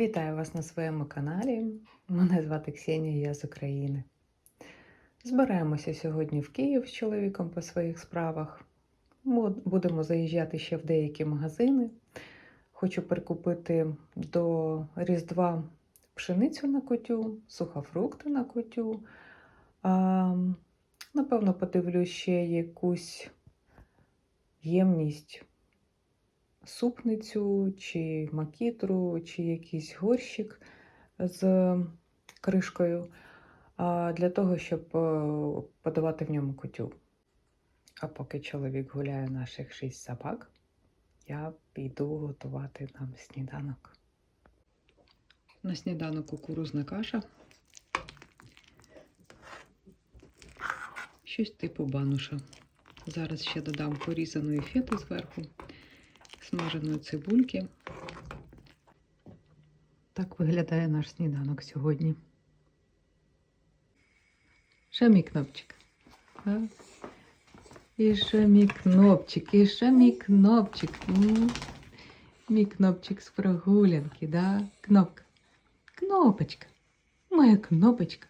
Вітаю вас на своєму каналі. Мене звати Ксенія, я з України. Збираємося сьогодні в Київ з чоловіком по своїх справах. Будемо заїжджати ще в деякі магазини. Хочу прикупити до Різдва пшеницю на кутю, сухофрукти на кутю. А, напевно, подивлюсь ще якусь ємність супницю, чи макітру, чи якийсь горщик з кришкою для того, щоб е, подавати в ньому кутю. А поки чоловік гуляє наших шість собак, я піду готувати нам сніданок. На сніданок кукурузна каша. Щось типу бануша. Зараз ще додам порізаної фети зверху смаженої цибульки. Так виглядає наш сніданок сьогодні. Ще мій кнопчик. А? І ще мій кнопчик, і ще мій кнопчик. Мій кнопчик з прогулянки, да? Кнопка. Кнопочка. Моя кнопочка.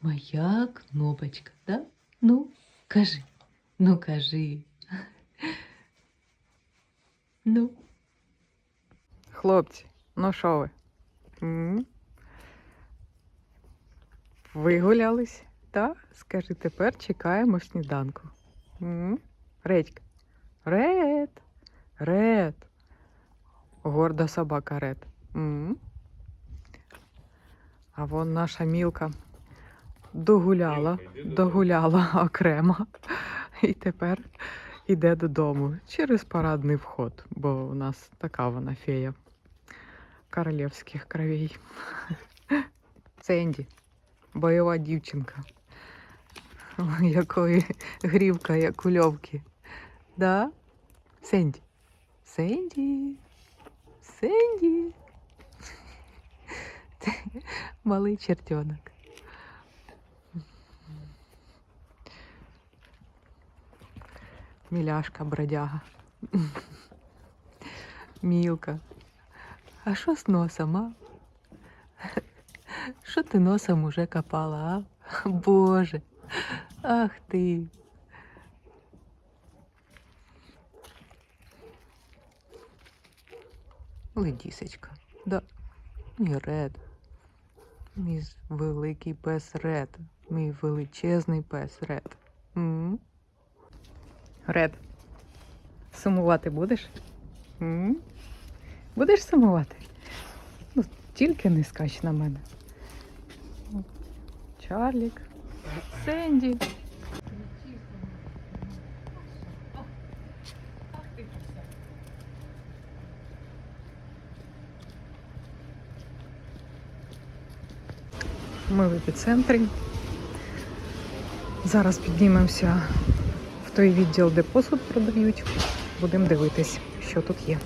Моя кнопочка, да? Ну, кажи. Ну, кажи. Ну. Хлопці, ну що ви? М? Вигулялись? Так? Скажи, тепер чекаємо сніданку. М? Редька. Ред. Ред. Горда собака Ред. М? А вон наша мілка догуляла, догуляла окремо. І тепер йде додому через парадний вход, бо у нас така вона фея королівських кровей. Сенді, бойова дівчинка, якої грівка, як у льовки. Да? Сенді. Сенді. Сенді. Малий чертенок. Міляшка, бродяга. Мілка. А що з носом, а? Що ти носом уже копала, а? Боже. Ах ти. Ледісечка. Да. Мій ред. Мій великий пес Ред. Мій величезний пес Ред. М? Ред. Сумувати будеш? М? Будеш сумувати? Ну, тільки не скач на мене. Чарлік. Сенді. Ми в епіцентрі. Зараз піднімемося той відділ, де посуд продають. Будемо дивитись, що тут є.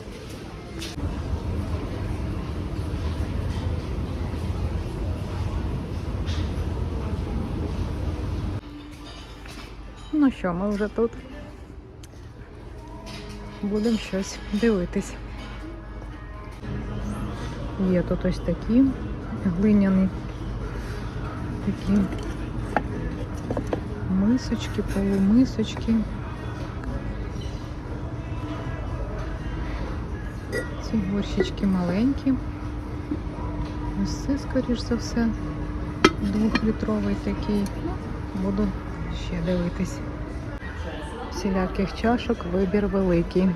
Ну що, ми вже тут. Будемо щось дивитись. Є тут ось такі глиняні такі мисочки, полумисочки. Ці горщички маленькі. Ось це, скоріш за все, двохлітровий такий. Буду ще дивитись. Всіляких чашок вибір великий.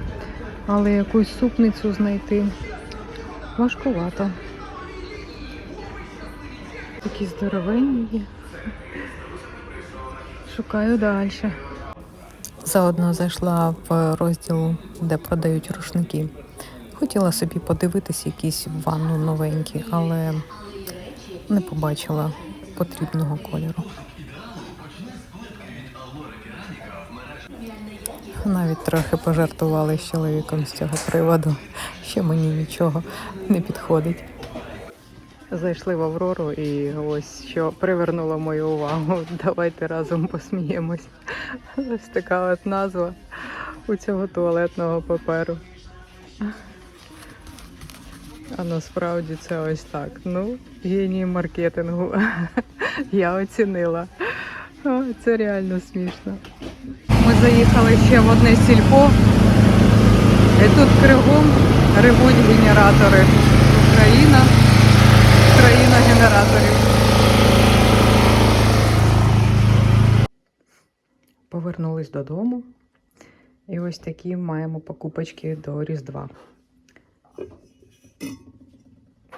Але якусь супницю знайти важкувато. Такі здоровенні є. Шукаю далі. Заодно зайшла в розділ, де продають рушники. Хотіла собі подивитись якісь ванну новенькі, але не побачила потрібного кольору. Навіть трохи пожартували з чоловіком з цього приводу, що мені нічого не підходить. Зайшли в Аврору і ось що привернуло мою увагу. Давайте разом посміємось. Ось така от назва у цього туалетного паперу. А насправді це ось так. Ну, геній маркетингу. Я оцінила. Це реально смішно. Ми заїхали ще в одне сільпо. І тут кругом ревуть генератори. Країна генераторів. Повернулись додому. І ось такі маємо покупочки до Різдва.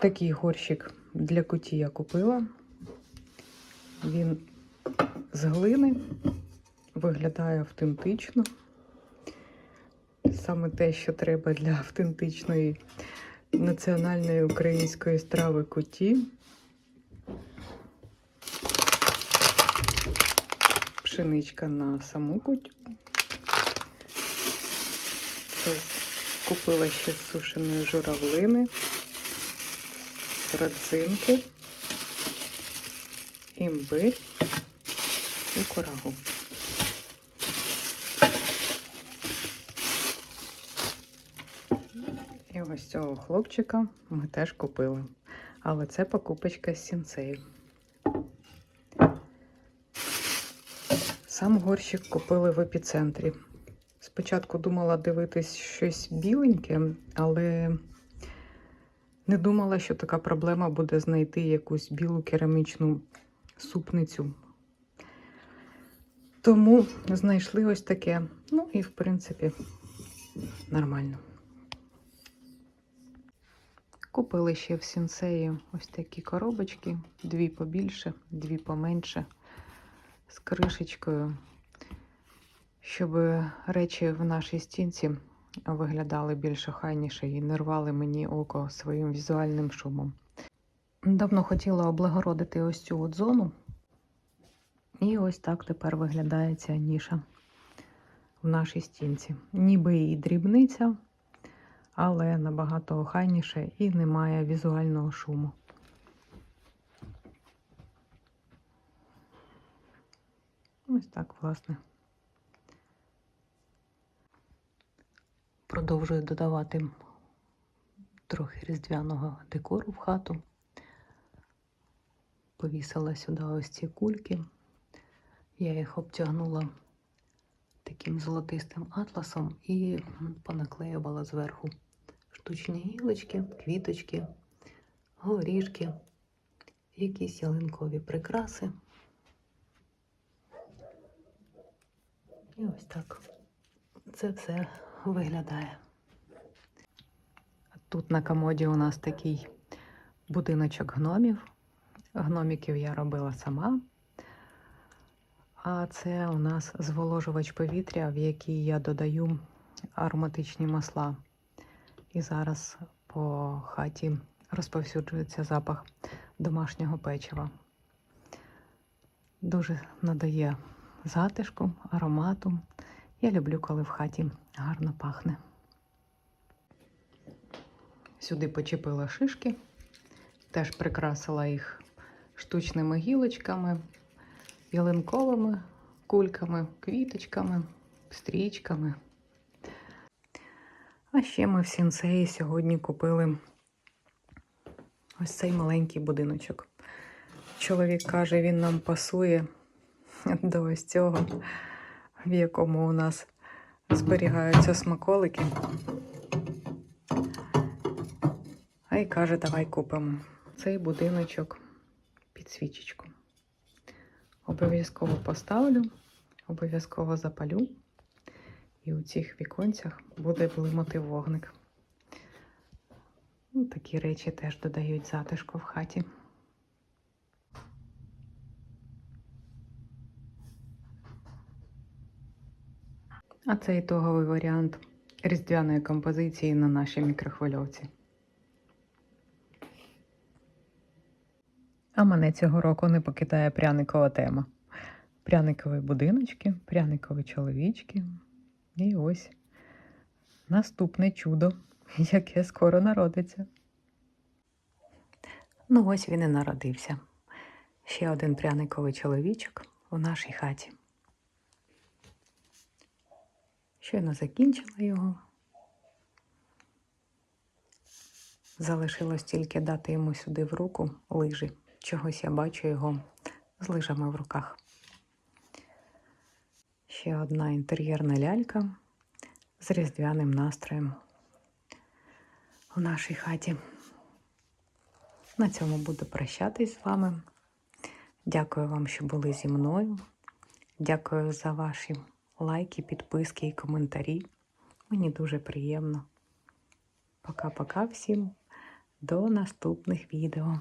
Такий горщик для куті я купила. Він з глини, виглядає автентично. Саме те, що треба для автентичної національної української страви куті. Пшеничка на саму кутю. Купила ще сушеної журавлини, родзинки, імбир і курагу. Ось цього хлопчика ми теж купили. Але це покупочка з сінцею. Сам горщик купили в епіцентрі. Спочатку думала дивитись щось біленьке, але не думала, що така проблема буде знайти якусь білу керамічну супницю. Тому знайшли ось таке. Ну і, в принципі, нормально. Купили ще в сінсеї ось такі коробочки, дві побільше, дві поменше, з кришечкою щоб речі в нашій стінці виглядали більш охайніше і не рвали мені око своїм візуальним шумом. Давно хотіла облагородити ось цю от зону, і ось так тепер виглядає ця ніша в нашій стінці. Ніби і дрібниця, але набагато охайніше і немає візуального шуму. Ось так, власне. Продовжую додавати трохи різдвяного декору в хату. Повісила сюди ось ці кульки. Я їх обтягнула таким золотистим атласом і понаклеювала зверху штучні гілочки, квіточки, горішки, якісь ялинкові прикраси. І ось так це все виглядає. Тут на комоді у нас такий будиночок гномів. Гноміків я робила сама. А це у нас зволожувач повітря, в який я додаю ароматичні масла. І зараз по хаті розповсюджується запах домашнього печива. Дуже надає затишку, аромату. Я люблю, коли в хаті гарно пахне. Сюди почепила шишки, теж прикрасила їх штучними гілочками, ялинковими кульками, квіточками, стрічками. А ще ми в сінсеї сьогодні купили ось цей маленький будиночок. Чоловік каже, він нам пасує до ось цього в якому у нас зберігаються смаколики. А й каже, давай купимо цей будиночок під свічечку. Обов'язково поставлю, обов'язково запалю, і у цих віконцях буде блимати вогник. Ну, Такі речі теж додають затишку в хаті. А це ітоговий варіант різдвяної композиції на нашій мікрохвильовці. А мене цього року не покидає пряникова тема. Пряникові будиночки, пряникові чоловічки. І ось наступне чудо, яке скоро народиться. Ну, ось він і народився. Ще один пряниковий чоловічок у нашій хаті. Щойно закінчила його. Залишилось тільки дати йому сюди в руку лижі. Чогось я бачу його з лижами в руках. Ще одна інтер'єрна лялька з різдвяним настроєм у нашій хаті. На цьому буду прощатись з вами. Дякую вам, що були зі мною. Дякую за ваші лайки, підписки і коментарі. Мені дуже приємно. Пока-пока всім. До наступних відео.